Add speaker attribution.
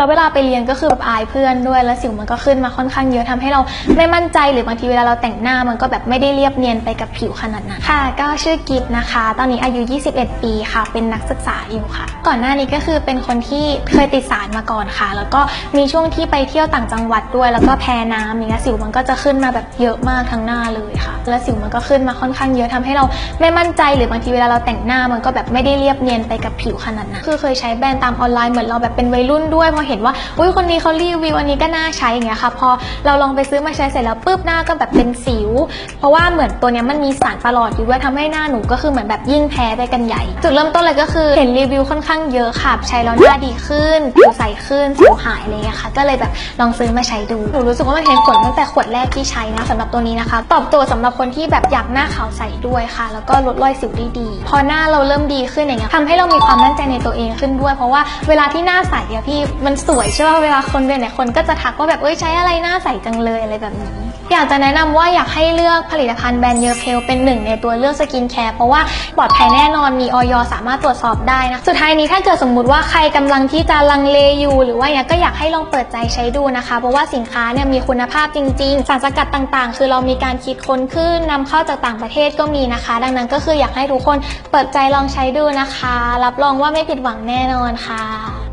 Speaker 1: แล้วเวลาไปเรียนก็คือแบบอายเพื่อนด้วยแล้วสิวมันก็ขึ้นมาค่อนข้างเยอะทำให้เราไม่มั่นใจหรือบางทีเวลาเราแต่งหน้ามันก็แบบไม่ได้เรียบเนียนไปกับผิวขนาดนั้นค่ะ ก็ชื่อกิฟนะคะ ตอนนี้อายุ 21 ปีค่ะ เป็นนักศึกษาอยู่ค่ะ ก่อนหน้านี้ก็คือเป็นคนที่เคยติดสารมาก่อนค่ะ แล้วก็มีช่วงที่ไปเที่ยวต่างจังหวัดด้วย แล้วก็แพ้น้ำอย่างเงี้ยสิวมันก็จะขึ้นมาแบบเยอะมากทั้งหน้าเลยค่ะ แล้วสิวมันก็ขึ้นมาค่อนข้างเยอะทำให้เราไม่มั่นใจหรือบางทีเวลาเราแต่งหน้ามันก็แบบไม่ได้เรียบเนียนไปกับผิวขนาดนั้นคือเคยใช้แบรนด์ตามออนไลน์เหมือนเราแบบเป็นวัยรุ่นด้วยพอเห็นว่าอุ้ยคนนี้เขารีวิวอันนี้ก็น่าใช้อย่างเงี้ยค่ะพอเราลองไปซื้อมาใช้เสร็จแล้วปุ๊บหน้าก็แบบเป็นสิว เพราะว่าเหมือนตัวเนี้ยมันมีสารประหลอดอยู่ด้วยทำให้หน้าหนูก็คือเหมือนแบบยิ่งแพ้ไปกันใหญ่ จุดเริ่มต้นเลยก็คือเห็นรีวิวค่อนข้างเยอะค่ะใช้แล้วหน้าดีขึ้นผิวใสขึ้นสิวหายอะไรเงี้ยค่ะ ก็เลยแบบลองซื้อมาใช้ดูหนูรู้สึกว่ามันเห็นผลตั้งแต่ขวดแรกที่ใช้นะสำหรับตัวนี้นะคะ ตอบโจทย์สำหรับคนที่แบบอยากหน้าขาวใสด้วยค่ะ แล้วก็ลดรอยสิวได้ดี พอหน้าเราเริ่มดีขึ้นอย่างเงี้ยทำให้เรามีความมั่นใจในตัวเองขึ้นด้วย เพราะว่าเวลาที่หน้าใสอะพี่มันสวยใช่ป่ะเวลาคนเป็นเนี่ยคนก็จะทักว่าแบบเอ้ยใช้อะไรหน้าใสจังเลยอะไรแบบนี้อยากจะแนะนำว่าอยากให้เลือกผลิตภัณฑ์แบรนด์เยอเพลเป็นหนึ่งในตัวเลือกสกินแคร์เพราะว่าปลอดภัยแน่นอนมีออยสามารถตรวจสอบได้นะ สุดท้ายนี้ถ้าเกิดสมมุติว่าใครกำลังที่จะลังเลอยู่ หรือว่าอยากก็อยากให้ลองเปิดใจใช้ดูนะคะ เพราะว่าสินค้าเนี่ยมีคุณภาพจริง ๆ สารสกัดต่างๆ คือเรามีการคิดค้นขึ้นนำเข้าจากต่างประเทศก็มีนะคะ ดังนั้นก็คืออยากให้ทุกคนเปิดใจลองใช้ดูนะคะ รับรองว่าไม่ผิดหวังแน่นอนค่ะ